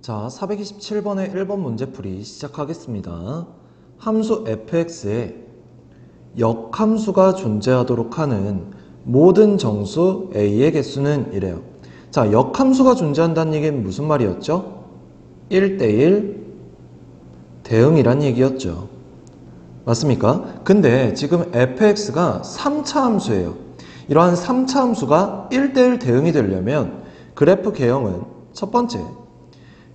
자, 427번의 1번 문제풀이 시작하겠습니다. 함수 fx에 역함수가 존재하도록 하는 모든 정수 a의 개수는 이래요. 자, 역함수가 존재한다는 얘기는 무슨 말이었죠? 1대1 대응이란 얘기였죠. 맞습니까? 근데 지금 fx가 3차 함수예요. 이러한 3차 함수가 1대1 대응이 되려면 그래프 개형은 첫 번째,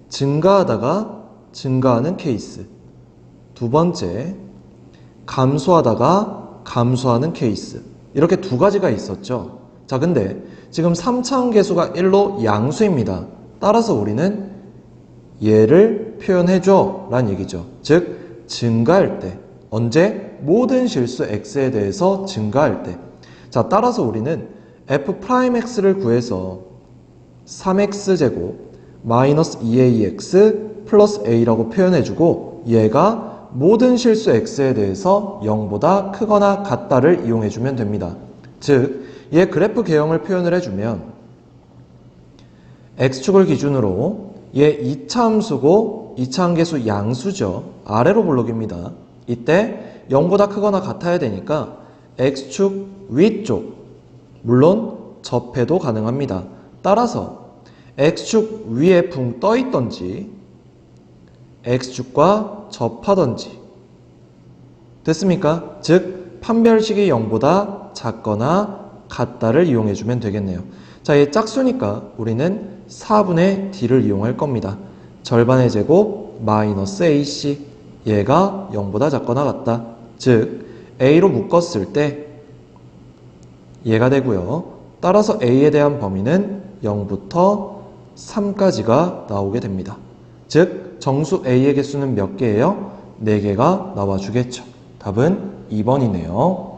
증가하다가 증가하는 케이스. 두 번째, 감소하다가 감소하는 케이스. 이렇게 두 가지가 있었죠. 자, 근데 지금 3차원 계수가 1로 양수입니다. 따라서 우리는 얘를 표현해줘 라는 얘기죠. 즉, 증가할 때. 언제? 모든 실수 x에 대해서 증가할 때. 자, 따라서 우리는 f'x를 구해서 3x제곱 마이너스 2ax 플러스 a라고 표현해주고 얘가 모든 실수 x에 대해서 0보다 크거나 같다를 이용해주면 됩니다. 즉, 얘 그래프 개형을 표현을 해주면 x축을 기준으로 얘 2차 함수고 2차 함계수 양수죠. 아래로 볼록입니다. 이때 0보다 크거나 같아야 되니까 x축 위쪽 물론 접해도 가능합니다. 따라서 x축 위에 붕 떠 있던지 x축과 접하던지 됐습니까? 즉 판별식이 0보다 작거나 같다를 이용해 주면 되겠네요. 자, 얘 짝수니까 우리는 4분의 d를 이용할 겁니다. 절반의 제곱 마이너스 ac 얘가 0보다 작거나 같다. 즉 a로 묶었을 때 얘가 되고요. 따라서 a에 대한 범위는 0부터 3까지가 나오게 됩니다. 즉 정수 a의 개수는 몇 개예요? 4개가 나와 주겠죠. 답은 2번이네요.